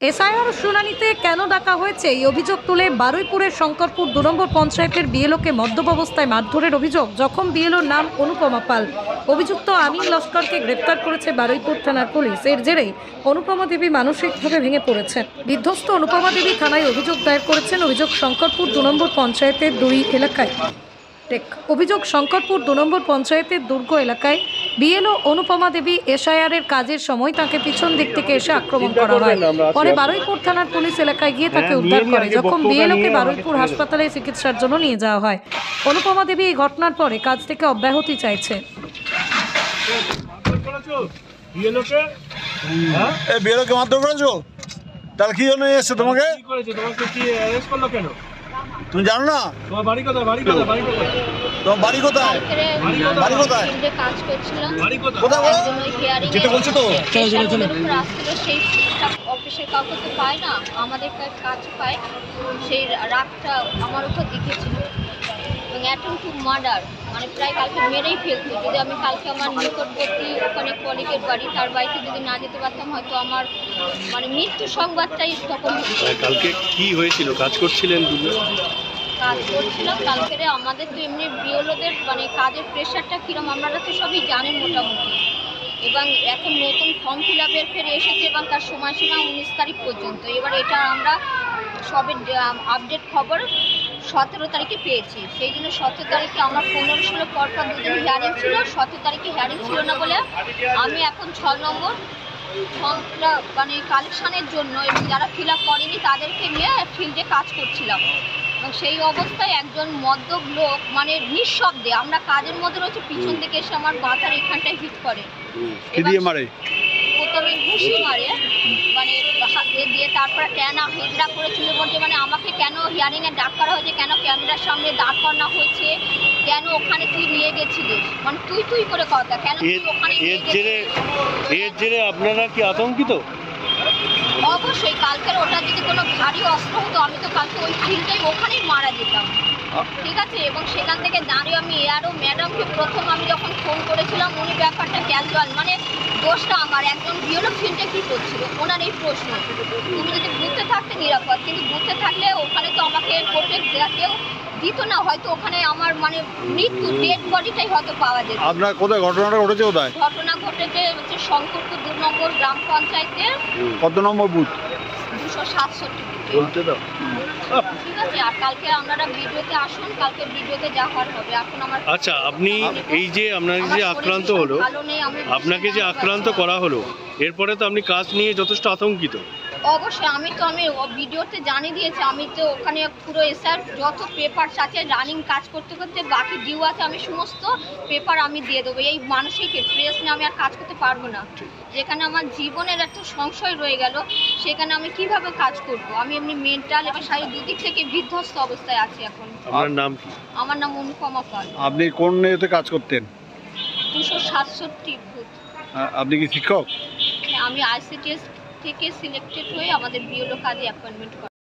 SIR শুনানিতে কেন ডাকা হয়েছে? এই অভিযোগ তুলে বারুইপুরের শঙ্করপুর দু নম্বর পঞ্চায়েতের বিএলওকে মদ্যপ অবস্থায় মারধরের অভিযোগ জখম বিএলওর নাম অনুপমা পাল। অভিযুক্ত আমিন লস্করকে গ্রেপ্তার করেছে বারুইপুর থানার পুলিশ। এর জেরেই অনুপমা দেবী মানসিকভাবে ভেঙে পড়েছেন। বিধ্বস্ত অনুপমা দেবী থানায় অভিযোগ দায়ের করেছেন অভিযোগ শঙ্করপুর দু নম্বর পঞ্চায়েতের দুই এলাকায়। অভিযোগ শঙ্করপুর দু নম্বর পঞ্চায়েতের দুর্গ এলাকায় বিএলও অনুপমা দেবী এসআইআর এর কাজের সময় তাকে পিছন দিক থেকে এসে আক্রমণ করা হয়। পরে বারুইপুর থানার পুলিশ এলাকায় গিয়ে তাকে উদ্ধার করে। যখন বিএলওকে বারুইপুর হাসপাতালে চিকিৎসার জন্য নিয়ে যাওয়া হয় অনুপমা দেবী এই ঘটনার পরে কাজ থেকে অব্যাহতি চাইছে। বিএলওকে হ্যাঁ এ বিয়েলোকে মারধর করেছ? তাহলে কি জন্য এসছে তোমাকে? কি করেছে? তোমাকে কি অ্যারেস্ট করল কেন? তুমি জানো না? তোমার বাড়ি কোথায়? বাড়ি কোথায়? বাড়ি কোথায়? তোমার বাড়ি কোথায়? বাড়ি কোথায়? কাজ করছিলাম। বাড়ি কোথায়? কোথায় বলো? যেটা বলছো তো? সেই অফিসের কাউকে তো পায় না। আমাদের কাজ পায়। সেই রাগটা আমার উপর দেখেছিল এবং অ্যাটেম্প টু মার্ডার মানে প্রায় কালকে মেরেই ফেলতো যদি আমি কালকে আমার নিকটবর্তী ওখানে কলিগের বাড়ি তার বাড়িতে যদি না যেতে পারতাম হয়তো আমার মানে মৃত্যু সংবাদটাই তখন হতো। কালকে কি হয়েছিল? কাজ করছিলেন কাজ করছিলাম। কালকে আমাদের তো এমনি বিওলোদের মানে কাজের প্রেশারটা কীরকম আপনারা তো সবই জানেন মোটামুটি। এবং এখন নতুন ফর্ম ফিল আপের ফের এসেছে এবং তার সময়সীমা উনিশ তারিখ পর্যন্ত। এবার এটা আমরা সবে আপডেট খবর সতেরো তারিখে পেয়েছি। সেই জন্য সতেরো তারিখে আমার পনেরো ষোলো পর পর দুদিন হিয়ারিং ছিল সতেরো তারিখে হিয়ারিং ছিল না বলে আমি এখন ছ নম্বর ফর্মটা মানে কালেকশানের জন্য এবং যারা ফিল আপ করেনি তাদেরকে নিয়ে ফিল্ডে কাজ করছিলাম। এবং সেই অবস্থায় একজন মদ্যপ লোক মানে নিঃশব্দে আমরা কাজের মধ্যে রয়েছে পিছন থেকে এসে আমার মাথার এখানটায় হিট করে। মারে? প্রথমে ঘুষি মারে। মানে হাতে দিয়ে তারপরে ট্যানা হেজড়া করে চুলের মধ্যে মানে আমাকে কেন হিয়ারিংয়ে ডাক করা হয়েছে কেন ক্যামেরার সামনে দাঁড় করানো হয়েছে কেন ওখানে তুই নিয়ে গেছিলিস? মানে তুই তুই করে কথা কেন ওখানে এর জেরে এর জেরে আপনারা কি আতঙ্কিত? অবশ্যই কালকের ওটা যদি কোনো ভারী অস্ত্র হতো আমি তো কালকে ওই ফিল্ডেই ওখানেই মারা যেতাম। ঠিক আছে এবং সেখান থেকে দাঁড়িয়ে আমি এয়ারও ম্যাডামকে প্রথম আমি যখন ফোন করেছিলাম উনি ব্যাপারটা ক্যাজুয়াল মানে দোষটা আমার। একজন বিওলো ফিল্ডে কী করছিল ওনার এই প্রশ্ন। তুমি যদি বুঝতে থাকতে নিরাপদ কিন্তু বুঝতে থাকলে ওখানে তো আমাকে প্রোটেক্ট দেওয়া কেউ দিত না হয়তো ওখানে আমার মানে মৃত্যু ডেড বডিটাই হয়তো পাওয়া যেত। আপনার কোথায় ঘটনাটা ঘটেছে কোথায়? ঘটনা ঘটেছে হচ্ছে শঙ্করপুর দু নম্বর গ্রাম পঞ্চায়েতের কত নম্বর বুথ সাতষট্টি বলতে দাও। ঠিক আছে আর কালকে আপনারা ভিডিওতে আসুন কালকে ভিডিওতে যা হওয়ার হবে। এখন আমার আচ্ছা আপনি এই যে আপনাকে যে আক্রান্ত হলো ভালো নেই, আমি আপনাকে যে আক্রান্ত করা হলো এরপরে তো আপনি কাজ নিয়ে যথেষ্ট আতঙ্কিত। অবশ্যই আমি তো আমি ভিডিওতে জানিয়ে দিয়েছি আমি তো ওখানে পুরো এসআর যত পেপার আছে রানিং কাজ করতে করতে বাকি ডিউ আছে আমি সমস্ত পেপার আমি দিয়ে দেবো। এই মানসিক প্রেস নিয়ে আমি আর কাজ করতে পারব না। যেখানে আমার জীবনের একটা সংশয় রয়ে গেল সেখানে আমি কীভাবে কাজ করব? আমি এমনি মেন্টাল এবং শারীরিক দুদিক থেকে বিধ্বস্ত অবস্থায় আছি এখন। আমার নাম কি? আমার নাম অনুপমা পাল। আপনি কোন ইয়েতে কাজ করতেন? দুশো সাতষট্টি আপনি কি শিক্ষক? আমি আইসিটিএস থেকে সিলেক্টেড হয়ে আমাদের বিওলো কাজে অ্যাপয়েন্টমেন্ট করা।